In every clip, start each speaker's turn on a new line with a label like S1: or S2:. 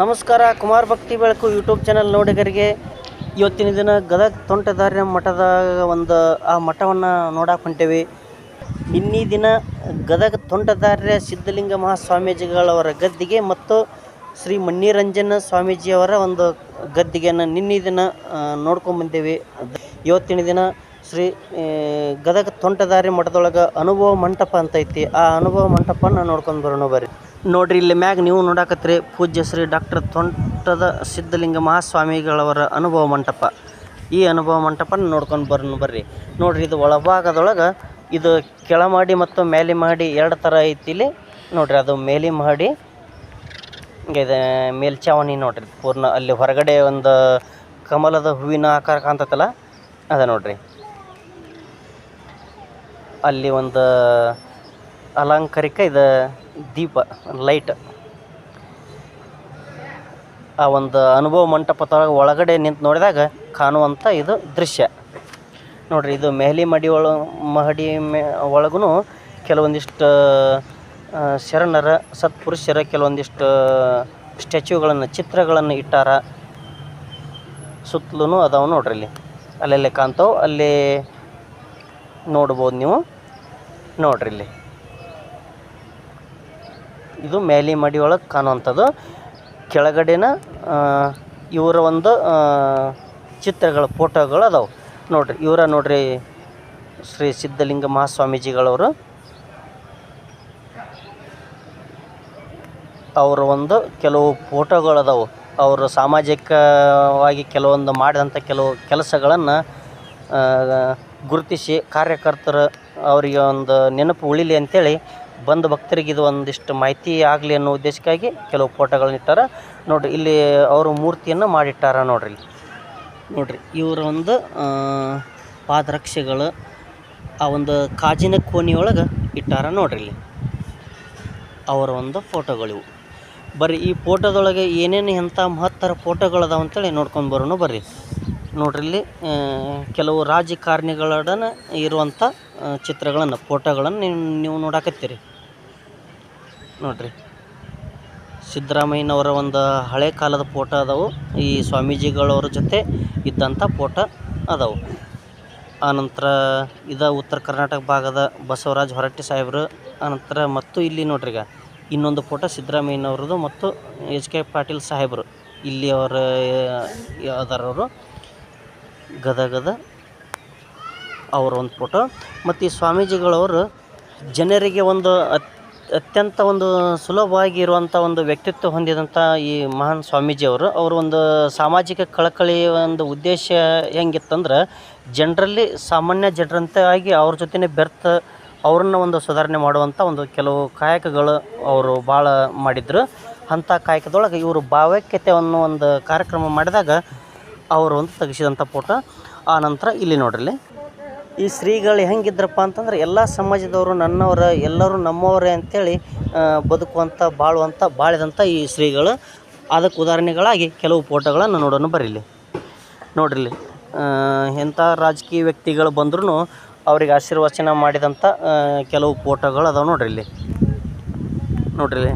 S1: ನಮಸ್ಕಾರ, ಕುಮಾರ್ ಭಕ್ತಿ ಬೆಳಕು ಯೂಟ್ಯೂಬ್ ಚಾನಲ್ ನೋಡಿಗರಿಗೆ. ಇವತ್ತಿನ ದಿನ ಗದಗ ತೋಂಟದಾರ್ಯ ಮಠದ ಒಂದು, ಆ ಮಠವನ್ನು ನೋಡಕ್ಕೆ ಹೊಂಟೇವಿ. ಇನ್ನೀ ದಿನ ಗದಗ ತೋಂಟದಾರ್ಯ ಸಿದ್ಧಲಿಂಗ ಮಹಾಸ್ವಾಮೀಜಿಗಳವರ ಗದ್ದಿಗೆ ಮತ್ತು ಶ್ರೀ ಮಣ್ಣಿರಂಜನ ಸ್ವಾಮೀಜಿಯವರ ಒಂದು ಗದ್ದಿಗೆಯನ್ನು ನಿನ್ನೆ ದಿನ ನೋಡ್ಕೊಂಬಂದೇವಿ ಇವತ್ತಿನ ದಿನ ಶ್ರೀ ಗದಗ ತೋಂಟದಾರ್ಯ ಮಠದೊಳಗೆ ಅನುಭವ ಮಂಟಪ ಅಂತ ಐತಿ. ಆ ಅನುಭವ ಮಂಟಪನ ನೋಡ್ಕೊಂಡು ಬರೋಣ ಬರ್ರಿ. ನೋಡ್ರಿ, ಇಲ್ಲಿ ಮ್ಯಾಗ ನೀವು ನೋಡಾಕತ್ರಿ ಪೂಜ್ಯ ಶ್ರೀ ಡಾಕ್ಟರ್ ತೋಂಟದ ಸಿದ್ಧಲಿಂಗ ಮಹಾಸ್ವಾಮಿಗಳವರ ಅನುಭವ ಮಂಟಪ. ಈ ಅನುಭವ ಮಂಟಪನ ನೋಡ್ಕೊಂಡು ಬರೋಣ ಬರ್ರಿ. ನೋಡ್ರಿ, ಇದು ಒಳಭಾಗದೊಳಗೆ ಇದು ಕೆಳಮಾಡಿ ಮತ್ತು ಮೇಲೆ ಮಾಡಿ ಎರಡು ಥರ ಐತಿ ಇಲ್ಲಿ. ನೋಡ್ರಿ, ಅದು ಮೇಲಿ ಮಾಡಿ ಇದು, ಮೇಲ್ಚಾವಣಿ ನೋಡ್ರಿ, ಪೂರ್ಣ ಅಲ್ಲಿ ಹೊರಗಡೆ ಒಂದು ಕಮಲದ ಹೂವಿನ ಆಕಾರ ಕಾಣ್ತೈತಲ್ಲ, ಅದ ನೋಡ್ರಿ. ಅಲ್ಲಿ ಒಂದು ಅಲಂಕಾರಿಕ ಇದು ದೀಪ ಲೈಟ್ ಆ ಒಂದು ಅನುಭವ ಮಂಟಪದ ಒಳಗಡೆ ನಿಂತು ನೋಡಿದಾಗ ಕಾಣುವಂಥ ಇದು ದೃಶ್ಯ. ನೋಡ್ರಿ, ಇದು ಮೆಹಲಿ ಮಡಿ ಒಳ, ಮಹಡಿ ಮೇ ಒಳಗೂ ಕೆಲವೊಂದಿಷ್ಟು ಶರಣರ, ಸತ್ಪುರುಷರ ಕೆಲವೊಂದಿಷ್ಟು ಸ್ಟ್ಯಾಚ್ಯೂಗಳನ್ನು, ಚಿತ್ರಗಳನ್ನು ಇಟ್ಟಾರ. ಸುತ್ತಲೂ ಅದಾವ ನೋಡ್ರಿ ಇಲ್ಲಿ. ಅಲ್ಲೆಲ್ಲೇ ಕಾಣ್ತಾವೆ, ಅಲ್ಲಿ ನೋಡ್ಬೋದು ನೀವು. ನೋಡ್ರಿ ಇಲ್ಲಿ. ಇದು ಮೇಲಿ ಮಡಿ ಒಳಗೆ ಕಾಣುವಂಥದ್ದು. ಕೆಳಗಡೆನ ಇವರ ಒಂದು ಚಿತ್ರಗಳು ಫೋಟೋಗಳು ಅದಾವೆ. ನೋಡ್ರಿ, ಇವರ ನೋಡ್ರಿ, ಶ್ರೀ ಸಿದ್ಧಲಿಂಗ ಮಹಾಸ್ವಾಮೀಜಿಗಳವರು. ಅವರ ಒಂದು ಕೆಲವು ಫೋಟೋಗಳು ಅದಾವೆ. ಅವರು ಸಾಮಾಜಿಕವಾಗಿ ಕೆಲವೊಂದು ಮಾಡಿದಂಥ ಕೆಲವು ಕೆಲಸಗಳನ್ನು ಗುರುತಿಸಿ ಕಾರ್ಯಕರ್ತರು ಅವರಿಗೆ ಒಂದು ನೆನಪು ಉಳಿಲಿ ಅಂತೇಳಿ ಬಂದ ಭಕ್ತರಿಗೆ ಇದು ಒಂದಿಷ್ಟು ಮಾಹಿತಿ ಆಗಲಿ ಅನ್ನೋ ಉದ್ದೇಶಕ್ಕಾಗಿ ಕೆಲವು ಫೋಟೋಗಳನ್ನ ಇಟ್ಟಾರ. ನೋಡ್ರಿ, ಇಲ್ಲಿ ಅವರು ಮೂರ್ತಿಯನ್ನು ಮಾಡಿಟ್ಟಾರ ನೋಡ್ರಿ ಇಲ್ಲಿ. ನೋಡ್ರಿ, ಇವರ ಒಂದು ಪಾದರಕ್ಷೆಗಳು, ಆ ಒಂದು ಕಾಜಿನ ಕೋಣಿಯೊಳಗೆ ಇಟ್ಟಾರ ನೋಡ್ರಿ ಇಲ್ಲಿ. ಅವರ ಒಂದು ಫೋಟೋಗಳಿವು. ಬರ್ರಿ, ಈ ಫೋಟೋದೊಳಗೆ ಏನೇನು ಎಂಥ ಮಹತ್ತರ ಫೋಟೋಗಳದಾವ ಅಂತೇಳಿ ನೋಡ್ಕೊಂಡು ಬರೋಣ ಬರ್ರಿ. ನೋಡ್ರಿ ಇಲ್ಲಿ ಕೆಲವು ರಾಜಕಾರಣಿಗಳೊಡನೆ ಇರುವಂಥ ಚಿತ್ರಗಳನ್ನು, ಫೋಟೋಗಳನ್ನು ನೀವು ನೀವು ನೋಡಾಕತ್ತೀರಿ. ನೋಡ್ರಿ. ಸಿದ್ದರಾಮಯ್ಯನವರ ಒಂದು ಹಳೆ ಕಾಲದ ಫೋಟೋ ಅದಾವು. ಈ ಸ್ವಾಮೀಜಿಗಳವ್ರ ಜೊತೆ ಇದ್ದಂಥ ಫೋಟೋ ಅದಾವು. ಆನಂತರ ಇದ ಉತ್ತರ ಕರ್ನಾಟಕ ಭಾಗದ ಬಸವರಾಜ ಹೊರಟ್ಟಿ ಸಾಹೇಬರು, ಆನಂತರ ಮತ್ತು ಇಲ್ಲಿ ನೋಡ್ರಿ ಈಗ ಇನ್ನೊಂದು ಫೋಟೋ ಸಿದ್ದರಾಮಯ್ಯನವ್ರದ್ದು ಮತ್ತು ಎಚ್ ಕೆ ಪಾಟೀಲ್ ಸಾಹೇಬರು. ಇಲ್ಲಿ ಅವರ ಅದರವರು. ಗದಗದ ಅವರ ಒಂದು ಫೋಟೋ. ಮತ್ತು ಈ ಸ್ವಾಮೀಜಿಗಳವರು ಜನರಿಗೆ ಒಂದು ಅತ್ಯಂತ ಒಂದು ಸುಲಭವಾಗಿ ಇರುವಂಥ ಒಂದು ವ್ಯಕ್ತಿತ್ವ ಹೊಂದಿದಂಥ ಈ ಮಹಾನ್ ಸ್ವಾಮೀಜಿಯವರು ಅವರು. ಒಂದು ಸಾಮಾಜಿಕ ಕಳಕಳಿ ಒಂದು ಉದ್ದೇಶ ಹೆಂಗಿತ್ತಂದ್ರೆ ಜನರಲ್ಲಿ ಸಾಮಾನ್ಯ ಜನರಂತೆ ಆಗಿ ಅವ್ರ ಜೊತೆನೇ ಬೆರ್ತ ಅವ್ರನ್ನ ಒಂದು ಸುಧಾರಣೆ ಮಾಡುವಂಥ ಒಂದು ಕೆಲವು ಕಾಯಕಗಳು ಅವರು ಭಾಳ ಮಾಡಿದ್ರು. ಅಂಥ ಕಾಯಕದೊಳಗೆ ಇವರು ಭಾವೈಕ್ಯತೆ ಅನ್ನೋ ಒಂದು ಕಾರ್ಯಕ್ರಮ ಮಾಡಿದಾಗ ಅವರು ಒಂದು ತೆಗೆಸಿದಂಥ ಫೋಟೋ. ಆ ನಂತರ ಇಲ್ಲಿ ನೋಡ್ರಿ ಈ ಶ್ರೀಗಳು ಹೆಂಗಿದ್ರಪ್ಪ ಅಂತಂದ್ರೆ ಎಲ್ಲ ಸಮಾಜದವರು ನನ್ನವರ ಎಲ್ಲರೂ ನಮ್ಮವರೇ ಅಂತೇಳಿ ಆ, ಬದುಕುವಂಥ ಬಾಳುವಂಥ ಬಾಳಿದಂಥ ಈ ಶ್ರೀಗಳು. ಅದಕ್ಕೆ ಉದಾಹರಣೆಗಳಾಗಿ ಕೆಲವು ಫೋಟೋಗಳನ್ನು ನೋಡೋಣ ಬರೀಲಿ. ನೋಡ್ರಿ ಆ, ಎಂಥ ರಾಜಕೀಯ ವ್ಯಕ್ತಿಗಳು ಬಂದ್ರೂ ಅವ್ರಿಗೆ ಆಶೀರ್ವಚನ ಮಾಡಿದಂಥ ಕೆಲವು ಫೋಟೋಗಳು ಅದಾವೆ ನೋಡ್ರಿ ಇಲ್ಲಿ ನೋಡ್ರಿ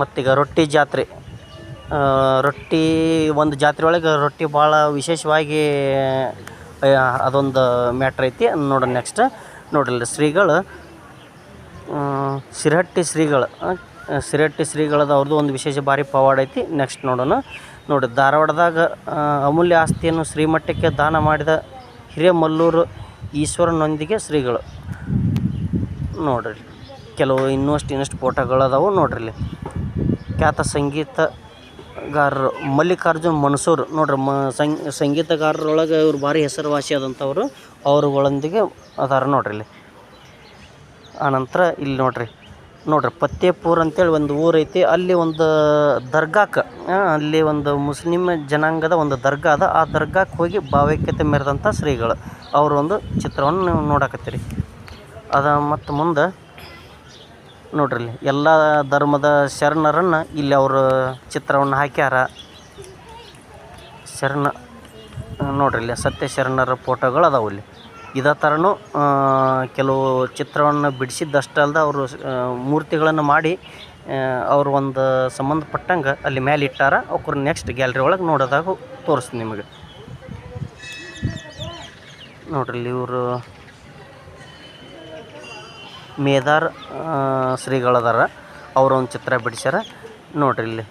S1: ಮತ್ತೀಗ ರೊಟ್ಟಿ ಜಾತ್ರೆ. ರೊಟ್ಟಿ ಒಂದು ಜಾತ್ರೆ ಒಳಗೆ ರೊಟ್ಟಿ ಭಾಳ ವಿಶೇಷವಾಗಿ ಅದೊಂದು ಮ್ಯಾಟ್ರ್ ಐತಿ. ನೋಡಿ ನೆಕ್ಸ್ಟ್ ನೋಡ್ರಿ ಶ್ರೀಗಳು. ಶಿರಹಟ್ಟಿ ಶ್ರೀಗಳು. ಶಿರಹಟ್ಟಿ ಶ್ರೀಗಳದ ಅವ್ರದ್ದು ಒಂದು ವಿಶೇಷ ಭಾರಿ ಪವಾಡ ಐತಿ. ನೆಕ್ಸ್ಟ್ ನೋಡೋಣ. ನೋಡಿ, ಧಾರವಾಡದಾಗ ಅಮೂಲ್ಯ ಆಸ್ತಿಯನ್ನು ಶ್ರೀಮಠಕ್ಕೆ ದಾನ ಮಾಡಿದ ಹಿರೇಮಲ್ಲೂರು ಈಶ್ವರನೊಂದಿಗೆ ಶ್ರೀಗಳು. ನೋಡ್ರಿ. ಕೆಲವು ಇನ್ನಷ್ಟು ಇನ್ನಷ್ಟು ಫೋಟೋಗಳದಾವು ನೋಡ್ರಿ ಖ್ಯಾತ ಖ್ಯಾತ ಸಂಗೀತಗಾರರು ಮಲ್ಲಿಕಾರ್ಜುನ್ ಮನ್ಸೂರ್. ನೋಡ್ರಿ, ಮ ಸಂಗ್ ಸಂಗೀತಗಾರರೊಳಗೆ ಇವ್ರು ಭಾರಿ ಹೆಸರುವಾಸಿ ಆದಂಥವ್ರು. ಅವರುಗಳೊಂದಿಗೆ ಅದಾರ ನೋಡ್ರಿ ಇಲ್ಲಿ. ಆನಂತರ ಇಲ್ಲಿ ನೋಡ್ರಿ. ನೋಡ್ರಿ ಪತ್ತೇಪುರ್ ಅಂತೇಳಿ ಒಂದು ಊರೈತಿ. ಅಲ್ಲಿ ಒಂದು ದರ್ಗಾಕ್ಕೆ ಅಲ್ಲಿ ಒಂದು ಮುಸ್ಲಿಮ್ ಜನಾಂಗದ ಒಂದು ದರ್ಗಾ ಅದ. ಆ ದರ್ಗಾಕ್ಕೆ ಹೋಗಿ ಭಾವೈಕ್ಯತೆ ಮೆರೆದಂಥ ಶ್ರೀಗಳು. ಅವರೊಂದು ಒಂದು ಚಿತ್ರವನ್ನು ನೀವು ನೋಡಕತ್ತೀರಿ. ಅದ ಮತ್ತು ಮುಂದೆ ನೋಡ್ರಿ ಎಲ್ಲ ಧರ್ಮದ ಶರಣರನ್ನು ಇಲ್ಲಿ ಅವರು ಚಿತ್ರವನ್ನು ಹಾಕ್ಯಾರ. ಶರಣ, ನೋಡ್ರಿ ಇಲ್ಲಿ ಸತ್ಯ ಶರಣರ ಫೋಟೋಗಳು ಅದಾವೆ ಇಲ್ಲಿ. ಇದೇ ಥರನೂ ಕೆಲವು ಚಿತ್ರವನ್ನು ಬಿಡಿಸಿದ್ದಷ್ಟೇ ಅವರು ಮೂರ್ತಿಗಳನ್ನು ಮಾಡಿ ಅವ್ರು ಒಂದು ಸಂಬಂಧಪಟ್ಟಂಗೆ ಅಲ್ಲಿ ಮೇಲೆ ಇಟ್ಟಾರ. ಅವ್ರ ನೆಕ್ಸ್ಟ್ ಗ್ಯಾಲ್ರಿ ಒಳಗೆ ನೋಡೋದಾಗ ತೋರಿಸ್ತೀನಿ ನಿಮಗೆ. ನೋಡ್ರಿ ಇಲ್ಲಿ ಇವರು ಮೇದಾರ್ ಶ್ರೀಗಳದಾರ. ಅವ್ರ ಒಂದು ಚಿತ್ರ ಬಿಡಿಸ್ಯಾರ. ನೋಡಿರಿ ಇಲ್ಲಿ.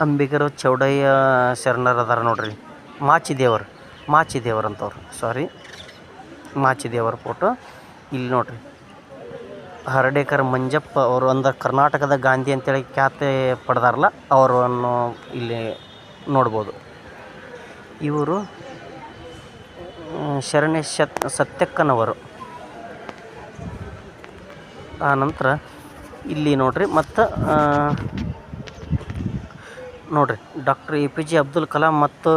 S1: ಅಂಬಿಗರು ಚೌಡಯ್ಯ ಶರಣರು ಅದಾರ ನೋಡ್ರಿ. ಮಾಚಿದೇವರು. ಮಾಚಿದೇವರು ಅಂತವ್ರು. ಸಾರಿ ಮಾಚಿದೇವರ ಫೋಟೋ ಇಲ್ಲಿ ನೋಡಿರಿ. ಹರಡೇಕರ್ ಮಂಜಪ್ಪ ಅವರು ಒಂದು ಕರ್ನಾಟಕದ ಗಾಂಧಿ ಅಂತೇಳಿ ಖ್ಯಾತಿ ಪಡೆದಾರಲ್ಲ, ಅವರನ್ನು ಇಲ್ಲಿ ನೋಡ್ಬೋದು. ಇವರು ಶರಣೆ ಶತ್ ಸತ್ಯಕ್ಕನವರು. ಆ ನಂತರ ಇಲ್ಲಿ ನೋಡ್ರಿ ಮತ್ತು ನೋಡ್ರಿ doctor A P J Abdul Kalam ಮತ್ತು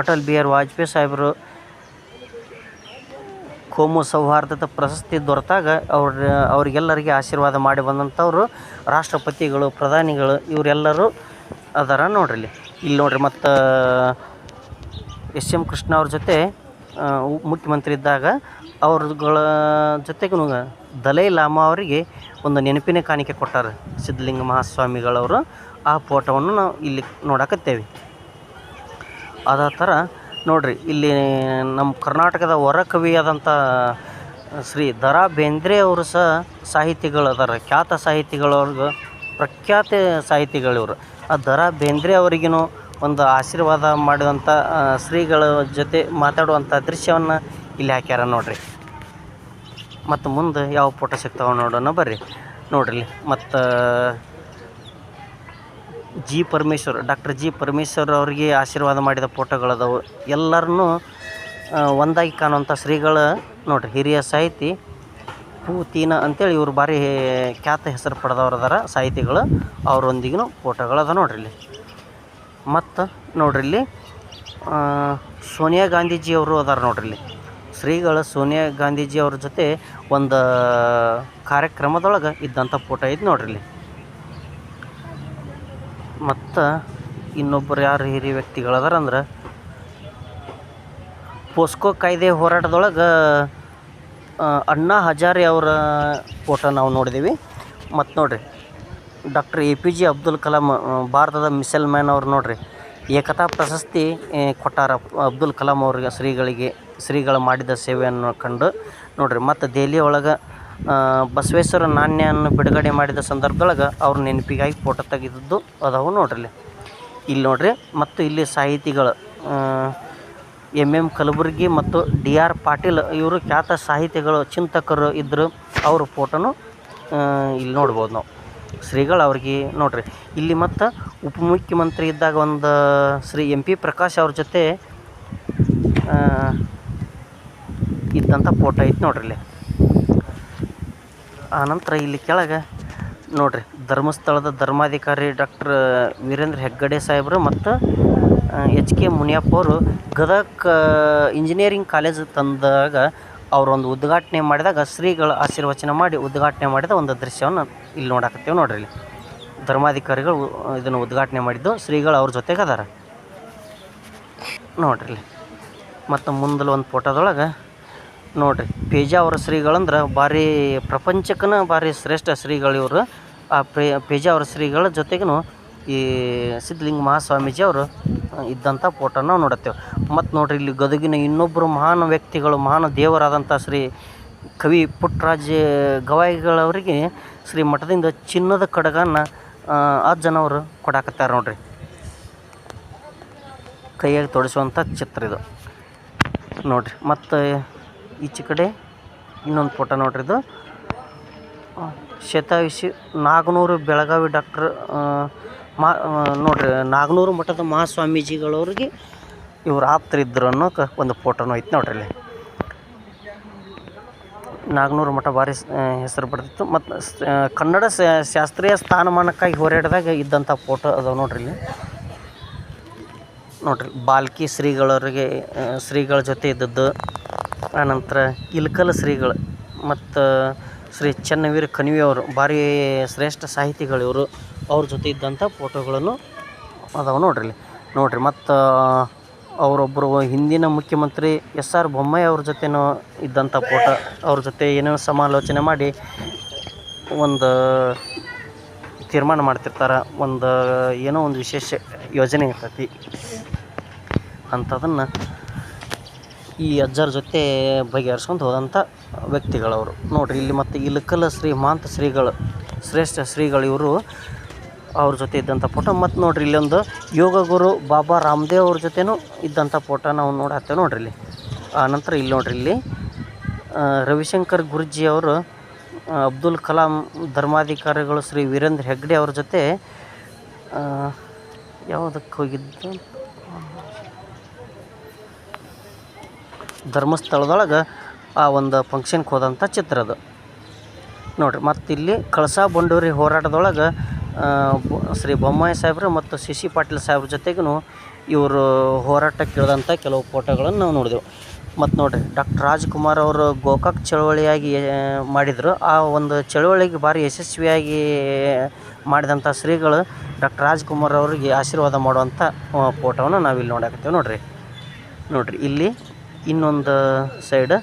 S1: ಅಟಲ್ ಬಿಹಾರಿ ವಾಜಪೇಯಿ ಸಾಹೇಬರು ಕೋಮು ಸೌಹಾರ್ದತೆ ಪ್ರಶಸ್ತಿ ದೊರೆತಾಗ ಅವ್ರ, ಅವ್ರಿಗೆಲ್ಲರಿಗೆ ಆಶೀರ್ವಾದ ಮಾಡಿ ಬಂದಂಥವ್ರು ರಾಷ್ಟ್ರಪತಿಗಳು, ಪ್ರಧಾನಿಗಳು, ಇವರೆಲ್ಲರೂ ಅದಾರ ನೋಡ್ರಿ ಇಲ್ಲಿ. ಇಲ್ಲಿ ನೋಡ್ರಿ ಮತ್ತು, ಎಸ್ ಎಂ ಕೃಷ್ಣ ಅವ್ರ ಜೊತೆ ಮುಖ್ಯಮಂತ್ರಿ ಇದ್ದಾಗ ಅವ್ರಗಳ ಜೊತೆಗೂ ದಲೈ ಲಾಮಾ ಅವರಿಗೆ ಒಂದು ನೆನಪಿನ ಕಾಣಿಕೆ ಕೊಟ್ಟಾರೆ. ಸಿದ್ಧಲಿಂಗ ಮಹಾಸ್ವಾಮಿಗಳವರು ಆ ಫೋಟೋವನ್ನು ನಾವು ಇಲ್ಲಿ ನೋಡಕತ್ತೇವೆ. ಅದೇ ಥರ ನೋಡ್ರಿ, ಇಲ್ಲಿ ನಮ್ಮ ಕರ್ನಾಟಕದ ವರ ಕವಿಯಾದಂಥ ಶ್ರೀ ದ ರಾ ಬೇಂದ್ರೆ ಅವರು ಸಹ ಸಾಹಿತಿಗಳು ಅದಾರ. ಖ್ಯಾತ ಸಾಹಿತಿಗಳವ್ರಿಗೆ ಪ್ರಖ್ಯಾತ ಸಾಹಿತಿಗಳಿವರು ಆ ದ ರಾ ಬೇಂದ್ರೆ ಅವರಿಗೂ ಒಂದು ಆಶೀರ್ವಾದ ಮಾಡಿದಂಥ ಶ್ರೀಗಳ ಜೊತೆ ಮಾತಾಡುವಂಥ ದೃಶ್ಯವನ್ನು ಇಲ್ಲಿ ಹಾಕ್ಯಾರ ನೋಡ್ರಿ. ಮತ್ತು ಮುಂದೆ ಯಾವ ಫೋಟೋ ಸಿಗ್ತಾವೆ ನೋಡೋಣ ಬರ್ರಿ. ನೋಡ್ರಿ ಮತ್ತು, G Parameshwar, doctor G Parameshwar ಅವರಿಗೆ ಆಶೀರ್ವಾದ ಮಾಡಿದ ಫೋಟೋಗಳದಾವು ಎಲ್ಲರನ್ನೂ ಒಂದಾಗಿ ಕಾಣುವಂಥ ಶ್ರೀಗಳ ನೋಡ್ರಿ, ಹಿರಿಯ ಸಾಹಿತಿ ಪೂತೀನ ಅಂತೇಳಿ ಇವರು ಭಾರಿ ಖ್ಯಾತ ಹೆಸರು ಪಡೆದವ್ರು ಸಾಹಿತಿಗಳು. ಅವರೊಂದಿಗೂ ಫೋಟೋಗಳದ ನೋಡ್ರಿ ಇಲ್ಲಿ. ಮತ್ತು ನೋಡ್ರಿ ಇಲ್ಲಿ ಸೋನಿಯಾ ಗಾಂಧೀಜಿಯವರು ಅದಾರ ನೋಡ್ರಿ ಇಲ್ಲಿ. ಶ್ರೀಗಳ ಸೋನಿಯಾ ಗಾಂಧೀಜಿ ಅವ್ರ ಜೊತೆ ಒಂದು ಕಾರ್ಯಕ್ರಮದೊಳಗೆ ಇದ್ದಂಥ ಫೋಟೋ ಐತೆ ನೋಡ್ರಿ ಇಲ್ಲಿ ಮತ್ತು ಇನ್ನೊಬ್ಬರು ಯಾರು ಹಿರಿಯ ವ್ಯಕ್ತಿಗಳದಾರ ಅಂದ್ರೆ ಪೋಸ್ಕೋ ಕಾಯ್ದೆ ಹೋರಾಟದೊಳಗೆ ಅಣ್ಣಾ ಹಜಾರಿ ಅವರ ಫೋಟೋ ನಾವು ನೋಡಿದ್ದೀವಿ ಮತ್ತು ನೋಡ್ರಿ, doctor A P J Abdul Kalam ಭಾರತದ ಮಿಸೈಲ್ ಮ್ಯಾನ್ ಅವ್ರು ನೋಡ್ರಿ. ಏಕತಾ ಪ್ರಶಸ್ತಿ ಕೊಟ್ಟಾರ ಅಬ್ದುಲ್ ಕಲಾಂ ಅವ್ರಿಗೆ ಶ್ರೀಗಳಿಗೆ. ಶ್ರೀಗಳು ಮಾಡಿದ ಸೇವೆಯನ್ನು ಕಂಡು ನೋಡ್ರಿ, ಮತ್ತು ದೆಹಲಿ ಒಳಗೆ ಬಸವೇಶ್ವರ ನಾಣ್ಯವನ್ನು ಬಿಡುಗಡೆ ಮಾಡಿದ ಸಂದರ್ಭದೊಳಗೆ ಅವ್ರ ನೆನಪಿಗಾಗಿ ಫೋಟೋ ತೆಗೆದಿದ್ದು ಅದಾವು ನೋಡ್ರಿ ಇಲ್ಲಿ ನೋಡ್ರಿ, ಮತ್ತು ಇಲ್ಲಿ ಸಾಹಿತಿಗಳು ಎಂ ಎಂ ಕಲಬುರ್ಗಿ ಮತ್ತು ಡಿ ಆರ್ ಪಾಟೀಲ್ ಇವರು ಖ್ಯಾತ ಸಾಹಿತಿಗಳು, ಚಿಂತಕರು ಇದ್ದರು ಅವ್ರ ಫೋಟೋನು ಇಲ್ಲಿ ನೋಡ್ಬೋದು ನಾವು. ಶ್ರೀಗಳು ಅವ್ರಿಗೆ ನೋಡ್ರಿ, ಇಲ್ಲಿ ಮತ್ತು ಉಪಮುಖ್ಯಮಂತ್ರಿ ಇದ್ದಾಗ ಒಂದು ಶ್ರೀ ಎಂ ಪಿ ಪ್ರಕಾಶ್ ಅವ್ರ ಜೊತೆ ಇದ್ದಂಥ ಫೋಟೋ ಐತೆ ನೋಡ್ರಿ ಇಲ್ಲಿ. ಆನಂತರ ಇಲ್ಲಿ ಕೆಳಗೆ ನೋಡ್ರಿ, ಧರ್ಮಸ್ಥಳದ ಧರ್ಮಾಧಿಕಾರಿ ಡಾಕ್ಟರ್ ವೀರೇಂದ್ರ ಹೆಗ್ಗಡೆ ಸಾಹೇಬರು ಮತ್ತು ಎಚ್ ಕೆ ಮುನಿಯಪ್ಪ ಅವರು ಗದಗ ಇಂಜಿನಿಯರಿಂಗ್ ಕಾಲೇಜ್ ತಂದಾಗ ಅವರೊಂದು ಉದ್ಘಾಟನೆ ಮಾಡಿದಾಗ ಶ್ರೀಗಳ ಆಶೀರ್ವಚನ ಮಾಡಿ ಉದ್ಘಾಟನೆ ಮಾಡಿದ ಒಂದು ದೃಶ್ಯವನ್ನು ಇಲ್ಲಿ ನೋಡಾಕತ್ತೇವೆ ನೋಡ್ರಿ ಇಲ್ಲಿ. ಧರ್ಮಾಧಿಕಾರಿಗಳು ಇದನ್ನು ಉದ್ಘಾಟನೆ ಮಾಡಿದ್ದು ಶ್ರೀಗಳು ಅವ್ರ ಜೊತೆಗೆ ಅದಾರ ನೋಡ್ರಿ ಇಲ್ಲಿ. ಮತ್ತು ಮುಂದಲ ಒಂದು ಫೋಟೋದೊಳಗೆ ನೋಡ್ರಿ ಪೇಜಾವರ ಶ್ರೀಗಳಂದ್ರೆ ಭಾರಿ ಪ್ರಪಂಚಕ್ಕನ ಭಾರಿ ಶ್ರೇಷ್ಠ ಶ್ರೀಗಳು ಇವರು. ಆ ಪೇ ಪೇಜಾವರ ಶ್ರೀಗಳ ಜೊತೆಗೂ ಈ ಸಿದ್ಧಲಿಂಗ ಮಹಾಸ್ವಾಮೀಜಿ ಅವರು ಇದ್ದಂಥ ಫೋಟೋನ ನಾವು ನೋಡುತ್ತೇವೆ. ಮತ್ತು ನೋಡಿರಿ, ಇಲ್ಲಿ ಗದಗಿನ ಇನ್ನೊಬ್ಬರು ಮಹಾನ್ ವ್ಯಕ್ತಿಗಳು, ಮಹಾನ್ ದೇವರಾದಂಥ ಶ್ರೀ ಕವಿ ಪುಟ್ಟರಾಜ ಗವಾಯಿಗಳವರಿಗೆ ಶ್ರೀ ಮಠದಿಂದ ಚಿನ್ನದ ಕಡಗನ್ನ ಜನವರು ಕೊಡಾಕತ್ತಾರ ನೋಡ್ರಿ. ಕೈಯಾಗಿ ತೊಡಿಸುವಂಥ ಚಿತ್ರ ಇದು. ನೋಡಿರಿ, ಮತ್ತು ಈಚೆ ಕಡೆ ಇನ್ನೊಂದು ಫೋಟೋ ನೋಡ್ರಿ ಇದು ಶತಾಯುಷಿ ನಾಗನೂರು ಬೆಳಗಾವಿ ಡಾಕ್ಟ್ರ್ ಮಾ ನೋಡ್ರಿ, ನಾಗನೂರು ಮಠದ ಮಹಾಸ್ವಾಮೀಜಿಗಳವ್ರಿಗೆ ಇವ್ರು ಆಪ್ತರಿದ್ದರು ಅನ್ನೋಕೆ ಒಂದು ಫೋಟೋನು ಐತೆ ನೋಡ್ರಿ ಇಲ್ಲಿ. ನಾಗನೂರು ಮಠ ಭಾರಿ ಹೆಸರು ಪಡೆದಿತ್ತು ಮತ್ತು ಕನ್ನಡ ಶಾಸ್ತ್ರೀಯ ಸ್ಥಾನಮಾನಕ್ಕಾಗಿ ಹೋರಾಡಿದಾಗ ಇದ್ದಂಥ ಫೋಟೋ ಅದಾವೆ ನೋಡ್ರಿ ಇಲ್ಲಿ. ನೋಡ್ರಿ, ಬಾಲ್ಕಿ ಶ್ರೀಗಳವರಿಗೆ ಶ್ರೀಗಳ ಜೊತೆ ಇದ್ದದ್ದು. ಆನಂತರ ಇಲ್ಕಲ್ ಶ್ರೀಗಳು ಮತ್ತು ಶ್ರೀ ಚನ್ನವೀರ ಕಣಿವೆಯವರು ಭಾರಿ ಶ್ರೇಷ್ಠ ಸಾಹಿತಿಗಳು ಇವರು. ಅವ್ರ ಜೊತೆ ಇದ್ದಂಥ ಫೋಟೋಗಳನ್ನು ಅದಾವೆ ನೋಡ್ರಿ ಇಲ್ಲಿ. ನೋಡಿರಿ, ಮತ್ತು ಅವರೊಬ್ಬರು ಹಿಂದಿನ ಮುಖ್ಯಮಂತ್ರಿ ಎಸ್ ಆರ್ ಬೊಮ್ಮಾಯಿ ಅವ್ರ ಜೊತೆನೂ ಇದ್ದಂಥ ಫೋಟೋ. ಅವ್ರ ಜೊತೆ ಏನೇನು ಸಮಾಲೋಚನೆ ಮಾಡಿ ಒಂದು ತೀರ್ಮಾನ ಮಾಡ್ತಿರ್ತಾರೆ. ಒಂದು, ಏನೋ ಒಂದು ವಿಶೇಷ ಯೋಜನೆ ಇರ್ತೈತಿ. ಅಂಥದನ್ನು ಈ ಅಜ್ಜರ ಜೊತೆ ಬಗೆಹರ್ಸ್ಕೊಂಡು ಹೋದಂಥ ವ್ಯಕ್ತಿಗಳವರು. ನೋಡಿರಿ, ಇಲ್ಲಿ ಮತ್ತು ಇಲಕಲ್ಲ ಶ್ರೀ ಮಾಂತ ಶ್ರೀಗಳು, ಶ್ರೇಷ್ಠ ಶ್ರೀಗಳು ಇವರು ಅವ್ರ ಜೊತೆ ಇದ್ದಂಥ ಫೋಟೋ ಮತ್ತು ನೋಡಿರಿ ಇಲ್ಲೊಂದು ಯೋಗ ಗುರು ಬಾಬಾ ರಾಮದೇವ್ ಅವ್ರ ಜೊತೆನೂ ಇದ್ದಂಥ ಫೋಟೋ ನಾವು ನೋಡತ್ತೇವೆ ನೋಡಿರಿ ಇಲ್ಲಿ. ಆನಂತರ ನಂತರ ಇಲ್ಲಿ ನೋಡ್ರಿ ಇಲ್ಲಿ ರವಿಶಂಕರ್ ಗುರುಜಿ ಅವರು ಅಬ್ದುಲ್ ಕಲಾಂ ಧರ್ಮಾಧಿಕಾರಿಗಳು ಶ್ರೀ ವೀರೇಂದ್ರ ಹೆಗ್ಡೆ ಅವ್ರ ಜೊತೆ ಯಾವುದಕ್ಕೆ ಹೋಗಿದ್ದು? ಧರ್ಮಸ್ಥಳದೊಳಗೆ ಆ ಒಂದು ಫಂಕ್ಷನ್ಗೆ ಹೋದಂಥ ಚಿತ್ರ ಅದು. ನೋಡಿರಿ, ಮತ್ತು ಇಲ್ಲಿ ಕಳಸಾ ಬಂಡೂರಿ ಹೋರಾಟದೊಳಗೆ ಶ್ರೀ ಬೊಮ್ಮಾಯಿ ಸಾಹೇಬ್ರು ಮತ್ತು ಸಿ ಸಿ ಪಾಟೀಲ್ ಸಾಹೇಬ್ರ ಜೊತೆಗೂ ಇವರು ಹೋರಾಟಕ್ಕೆ ಇಳಿದಂಥ ಕೆಲವು ಫೋಟೋಗಳನ್ನು ನಾವು ನೋಡಿದೆವು. ಮತ್ತು ನೋಡಿರಿ, ಡಾಕ್ಟರ್ ರಾಜ್ಕುಮಾರ್ ಅವರು ಗೋಕಾಕ್ ಚಳವಳಿಯಾಗಿ ಮಾಡಿದರು. ಆ ಒಂದು ಚಳವಳಿಗೆ ಭಾರಿ ಯಶಸ್ವಿಯಾಗಿ ಮಾಡಿದಂಥ ಶ್ರೀಗಳು ಡಾಕ್ಟರ್ ರಾಜ್ಕುಮಾರ್ ಅವರಿಗೆ ಆಶೀರ್ವಾದ ಮಾಡುವಂಥ ಫೋಟೋವನ್ನು ನಾವಿಲ್ಲಿ ನೋಡಕತ್ತೇವೆ ನೋಡಿರಿ. ನೋಡಿರಿ, ಇಲ್ಲಿ ಇನ್ನೊಂದು ಸೈಡ್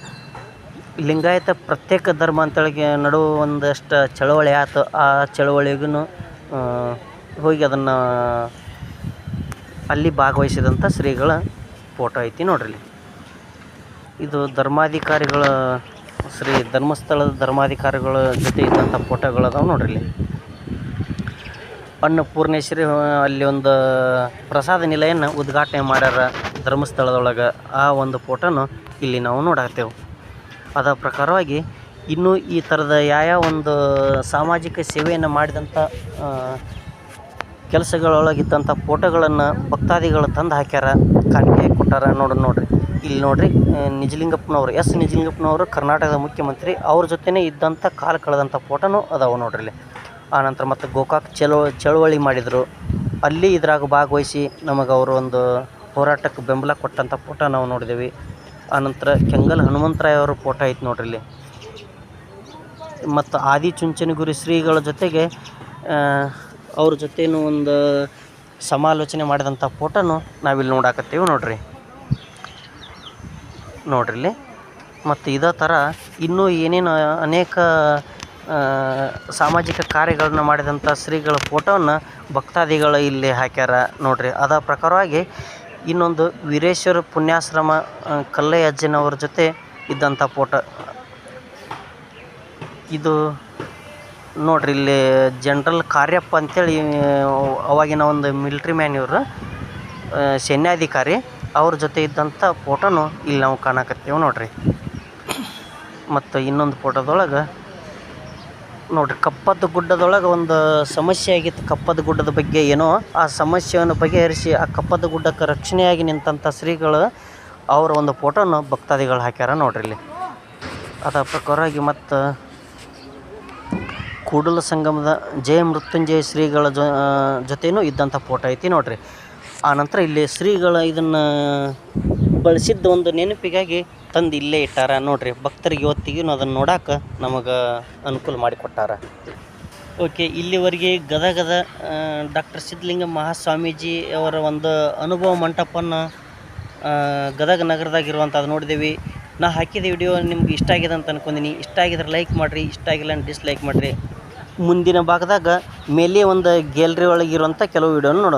S1: ಲಿಂಗಾಯತ ಪ್ರತ್ಯೇಕ ಧರ್ಮ ಅಂತೇಳಿಗೆ ನಡುವೆ ಒಂದಷ್ಟು ಚಳವಳಿ ಆಯ್ತು ಆ ಚಳವಳಿಗೂ ಹೋಗಿ ಅದನ್ನು ಅಲ್ಲಿ ಭಾಗವಹಿಸಿದಂಥ ಶ್ರೀಗಳ ಫೋಟೋ ಐತಿ ನೋಡ್ರಿ ಇದು ಧರ್ಮಾಧಿಕಾರಿಗಳ, ಶ್ರೀ ಧರ್ಮಸ್ಥಳದ ಧರ್ಮಾಧಿಕಾರಿಗಳ ಜೊತೆ ಇದ್ದಂಥ ಫೋಟೋಗಳು ಅದಾವೆ ನೋಡ್ರಿ ಅನ್ನಪೂರ್ಣೇಶ್ವರಿ ಅಲ್ಲಿ ಒಂದು ಪ್ರಸಾದ ನಿಲಯನ ಉದ್ಘಾಟನೆ ಮಾಡ್ಯಾರ. ಧರ್ಮಸ್ಥಳದೊಳಗೆ ಆ ಒಂದು ಫೋಟೋನು ಇಲ್ಲಿ ನಾವು ನೋಡಾಕ್ತೇವೆ ಅದರ ಪ್ರಕಾರವಾಗಿ ಇನ್ನೂ ಈ ಥರದ ಯಾವ್ಯಾವ ಒಂದು ಸಾಮಾಜಿಕ ಸೇವೆಯನ್ನು ಮಾಡಿದಂಥ ಕೆಲಸಗಳೊಳಗಿದ್ದಂಥ ಫೋಟೋಗಳನ್ನು ಭಕ್ತಾದಿಗಳು ತಂದು ಹಾಕ್ಯಾರ, ಕಾಣಿಕೆ ಕೊಟ್ಟಾರ ನೋಡಿ ನೋಡ್ರಿ. ಇಲ್ಲಿ ನೋಡ್ರಿ ನಿಜಲಿಂಗಪ್ಪನವರು, ಎಸ್ ನಿಜಲಿಂಗಪ್ಪನವರು, ಕರ್ನಾಟಕದ ಮುಖ್ಯಮಂತ್ರಿ, ಅವ್ರ ಜೊತೆನೇ ಇದ್ದಂಥ ಕಾಲ ಕಳೆದಂಥ ಫೋಟೋನು ಅದಾವೆ ನೋಡ್ರಿ ಇಲ್ಲಿ. ಆನಂತರ ಮತ್ತು ಗೋಕಾಕ್ ಚಲೋ, ಚಳುವಳಿ ಮಾಡಿದರು. ಅಲ್ಲಿ ಇದ್ರಾಗ ಭಾಗವಹಿಸಿ ನಮಗೆ ಅವರು ಒಂದು ಹೋರಾಟಕ್ಕೆ ಬೆಂಬಲ ಕೊಟ್ಟಂಥ ಫೋಟೋ ನಾವು ನೋಡಿದ್ದೀವಿ ಆನಂತರ ಕೆಂಗಲ್ ಹನುಮಂತರಾಯ ಅವ್ರ ಫೋಟೋ ಐತೆ ನೋಡ್ರಿ ಇಲ್ಲಿ. ಮತ್ತು ಆದಿ ಚುಂಚನಗುರಿ ಶ್ರೀಗಳ ಜೊತೆಗೆ ಅವ್ರ ಜೊತೆನೂ ಒಂದು ಸಮಾಲೋಚನೆ ಮಾಡಿದಂಥ ಫೋಟೋನು ನಾವಿಲ್ಲಿ ನೋಡಾಕತ್ತೀವಿ ನೋಡ್ರಿ. ನೋಡ್ರಿ ಇಲ್ಲಿ. ಮತ್ತು ಇದೇ ಥರ ಇನ್ನೂ ಏನೇನು ಅನೇಕ ಸಾಮಾಜಿಕ ಕಾರ್ಯಗಳನ್ನ ಮಾಡಿದಂಥ ಶ್ರೀಗಳ ಫೋಟೋವನ್ನು ಭಕ್ತಾದಿಗಳು ಇಲ್ಲಿ ಹಾಕ್ಯಾರ ನೋಡ್ರಿ. ಅದ ಪ್ರಕಾರವಾಗಿ ಇನ್ನೊಂದು ವೀರೇಶ್ವರ ಪುಣ್ಯಾಶ್ರಮ ಕಲ್ಲೇ ಅಜ್ಜನವ್ರ ಜೊತೆ ಇದ್ದಂಥ ಫೋಟೋ. ಇದು ನೋಡ್ರಿ, ಇಲ್ಲಿ ಜನರಲ್ ಕಾರ್ಯಪ್ಪ ಅಂತೇಳಿ, ಅವಾಗಿನ ಒಂದು ಮಿಲ್ಟ್ರಿ ಮ್ಯಾನ್ ಇವರು ಸೈನ್ಯಾಧಿಕಾರಿ, ಅವ್ರ ಜೊತೆ ಇದ್ದಂಥ ಫೋಟೋನು ಇಲ್ಲಿ ನಾವು ಕಾಣಕತ್ತೀವಿ ನೋಡ್ರಿ. ಮತ್ತು ಇನ್ನೊಂದು ಫೋಟೋದೊಳಗೆ ನೋಡ್ರಿ ಕಪ್ಪದ ಗುಡ್ಡದೊಳಗೆ ಒಂದು ಸಮಸ್ಯೆ ಆಗಿತ್ತು. ಕಪ್ಪದ ಗುಡ್ಡದ ಬಗ್ಗೆ ಏನೋ ಆ ಸಮಸ್ಯೆಯನ್ನು ಬಗೆಹರಿಸಿ ಆ ಕಪ್ಪದ ಗುಡ್ಡಕ್ಕೆ ರಕ್ಷಣೆಯಾಗಿ ನಿಂತಂಥ ಶ್ರೀಗಳು ಅವರ ಒಂದು ಫೋಟೋನ ಭಕ್ತಾದಿಗಳು ಹಾಕ್ಯಾರ ನೋಡ್ರಿ ಇಲ್ಲಿ. ಅದರ ಪ್ರಕಾರವಾಗಿ ಮತ್ತು ಕೂಡಲ ಸಂಗಮದ ಜಯ ಮೃತ್ಯುಂಜಯ ಶ್ರೀಗಳ ಜೊ ಜೊತೆನೂ ಇದ್ದಂಥ ಫೋಟೋ ಐತಿ ನೋಡ್ರಿ. ಆನಂತರ ನಂತರ ಇಲ್ಲಿ ಶ್ರೀಗಳ ಇದನ್ನು ಬಳಸಿದ್ದ ಒಂದು ನೆನಪಿಗಾಗಿ ತಂದು ಇಲ್ಲೇ ಇಟ್ಟಾರ. ನೋಡ್ರಿ ಭಕ್ತರಿಗೆ ಇವತ್ತಿಗೂ ಅದನ್ನು ನೋಡಕ್ಕೆ ನಮಗೆ ಅನುಕೂಲ ಮಾಡಿಕೊಟ್ಟಾರ. ಓಕೆ ಇಲ್ಲಿವರೆಗೆ ಗದಗದ ಡಾಕ್ಟರ್ ಸಿದ್ಧಲಿಂಗ ಮಹಾಸ್ವಾಮೀಜಿ ಅವರ ಒಂದು ಅನುಭವ ಮಂಟಪವನ್ನು ಆ, ಗದಗ ನಗರದಾಗಿರುವಂಥದ್ದು ನೋಡಿದ್ದೀವಿ ನಾ ಹಾಕಿದ ವಿಡಿಯೋ ನಿಮ್ಗೆ ಇಷ್ಟ ಆಗಿದೆ ಅಂತ ಅನ್ಕೊಂಡಿನಿ. ಇಷ್ಟ ಆಗಿದ್ರೆ ಲೈಕ್ ಮಾಡಿರಿ ಇಷ್ಟ ಆಗಿಲ್ಲ ಡಿಸ್ಲೈಕ್ ಮಾಡಿರಿ. ಮುಂದಿನ ಭಾಗದಾಗ ಮೇಲೆ ಒಂದು ಗ್ಯಾಲ್ರಿ ಒಳಗಿರುವಂಥ ಕೆಲವು ವಿಡಿಯೋನ ನೋಡೋಣ.